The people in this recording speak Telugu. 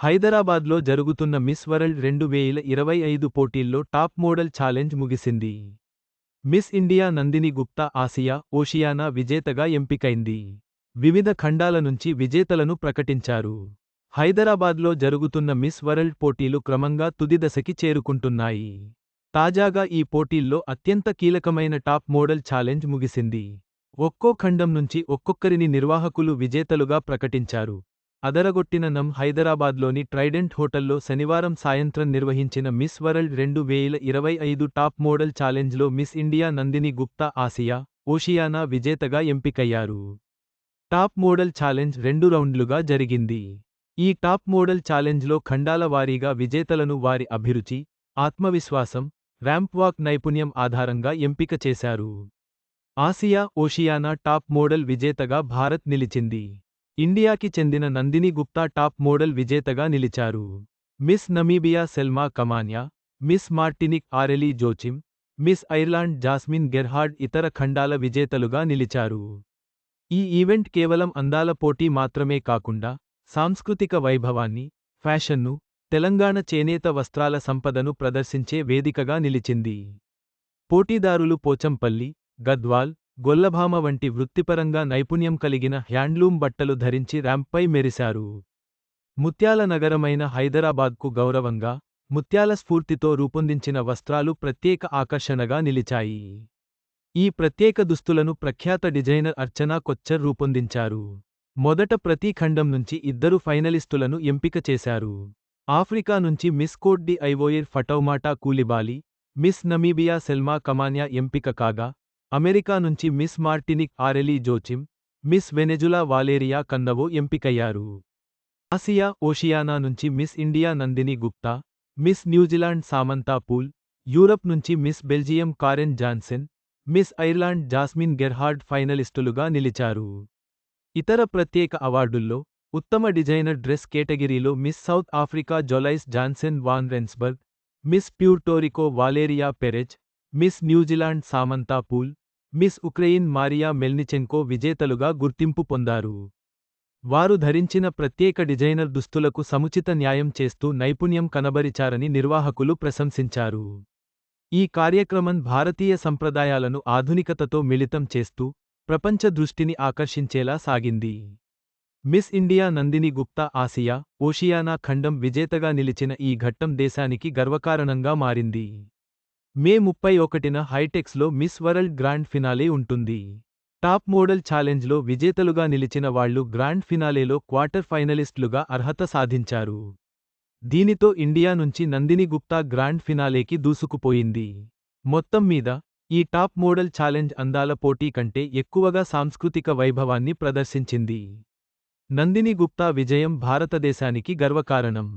హైదరాబాద్లో జరుగుతున్న మిస్ వరల్డ్ రెండు వేల ఇరవై ఐదు పోటీల్లో టాప్ మోడల్ ఛాలెంజ్ ముగిసింది. Miss India Nandini Gupta Asia Oceania విజేతగా ఎంపికైంది. వివిధ ఖండాల నుంచి విజేతలను ప్రకటించారు. హైదరాబాద్లో జరుగుతున్న మిస్ వరల్డ్ పోటీలు క్రమంగా తుదిదశకి చేరుకుంటున్నాయి. తాజాగా ఈ పోటీల్లో అత్యంత కీలకమైన టాప్ మోడల్ ఛాలెంజ్ ముగిసింది. ఒక్కో ఖండం నుంచి ఒక్కొక్కరిని నిర్వాహకులు విజేతలుగా ప్రకటించారు. అదరగొట్టిన నం హైదరాబాద్లోని ట్రైడెంట్ హోటల్లో శనివారం సాయంత్రం నిర్వహించిన మిస్ వరల్డ్ రెండు వేల ఇరవై ఐదు top model ఛాలెంజ్లో Miss India Nandini Gupta Asia Oceania విజేతగా ఎంపికయ్యారు. టాప్ మోడల్ ఛాలెంజ్ రెండు రౌండ్లుగా జరిగింది. ఈ టాప్ మోడల్ ఛాలెంజ్లో ఖండాల వారీగా విజేతలను వారి అభిరుచి ఆత్మవిశ్వాసం ర్యాంప్ వాక్ నైపుణ్యం ఆధారంగా ఎంపిక చేశారు. ఆసియా ఓషియానా టాప్ మోడల్ విజేతగా భారత్ నిలిచింది. ఇండియాకి చెందిన నందిని గుప్తా టాప్ మోడల్ విజేతగా నిలిచారు. Miss Namibia Selma Kamanya Miss Martinique Aurelie Joachim Miss Ireland Jasmine Gerhard ఇతర ఖండాల విజేతలుగా నిలిచారు. ఈ ఈవెంట్ కేవలం అందాల పోటీ మాత్రమే కాకుండా సాంస్కృతిక వైభవాన్ని ఫ్యాషన్ను తెలంగాణ చేనేత వస్త్రాల సంపదను ప్రదర్శించే వేదికగా నిలిచింది. పోటీదారులు పోచంపల్లి గద్వాల్ గొల్లభామ వంటి వృత్తిపరంగా నైపుణ్యం కలిగిన హ్యాండ్లూమ్ బట్టలు ధరించి ర్యాంప్పై మెరిశారు. ముత్యాల నగరమైన హైదరాబాద్కు గౌరవంగా ముత్యాల స్ఫూర్తితో రూపొందించిన వస్త్రాలు ప్రత్యేక ఆకర్షణగా నిలిచాయి. ఈ ప్రత్యేక దుస్తులను ప్రఖ్యాత డిజైనర్ అర్చనా కొచ్చర్ రూపొందించారు. మొదట ప్రతి ఖండం నుంచి ఇద్దరు ఫైనలిస్టులను ఎంపిక చేశారు. ఆఫ్రికా నుంచి Miss Cote d Ivoire Fatoumata Coulibaly Miss Namibia Selma Kamanya ఎంపిక కాగా అమెరికా నుంచి Miss Martinique Aurelie Joachim Miss Venezuela Valeria Cannavo ఎంపికయ్యారు. ఆసియా ఓషియానా నుంచి Miss India Nandini Gupta Miss New Zealand Samantha Poole Europe నుంచి Miss Belgium Karen Janssen Miss Ireland Jasmine Gerhard ఫైనలిస్టులుగా నిలిచారు. ఇతర ప్రత్యేక అవార్డుల్లో ఉత్తమ డిజైనర్ డ్రెస్ కేటగిరీలో Miss South Africa Zolise Janse van Rensburg Miss Puerto Rico Valeria Perez Miss New Zealand Samantha Poole Miss Ukraine Maria Melnychenko విజేతలుగా గుర్తింపు పొందారు. వారు ధరించిన ప్రత్యేక డిజైనర్ దుస్తులకు సముచిత న్యాయం చేస్తూ నైపుణ్యం కనబరిచారని నిర్వాహకులు ప్రశంసించారు. ఈ కార్యక్రమం భారతీయ సంప్రదాయాలను ఆధునికతతో మిళితం చేస్తూ ప్రపంచ దృష్టిని ఆకర్షించేలా సాగింది. Miss India Nandini Gupta Asia Oceania ఖండం విజేతగా నిలిచిన ఈ ఘట్టం దేశానికి గర్వకారణంగా మారింది. మే ముప్పై ఒకటిన హైటెక్స్లో మిస్ వరల్డ్ గ్రాండ్ ఫినాలే ఉంటుంది. టాప్ మోడల్ ఛాలెంజ్లో విజేతలుగా నిలిచిన వాళ్ళు గ్రాండ్ ఫినాలేలో క్వార్టర్ ఫైనలిస్టులుగా అర్హత సాధించారు. దీనితో ఇండియా నుంచి నందిని గుప్తా గ్రాండ్ ఫినాలేకి దూసుకుపోయింది. మొత్తం మీద ఈ టాప్ మోడల్ ఛాలెంజ్ అందాల పోటీ కంటే ఎక్కువగా సాంస్కృతిక వైభవాన్ని ప్రదర్శించింది. నందిని గుప్తా విజయం భారతదేశానికి గర్వకారణం.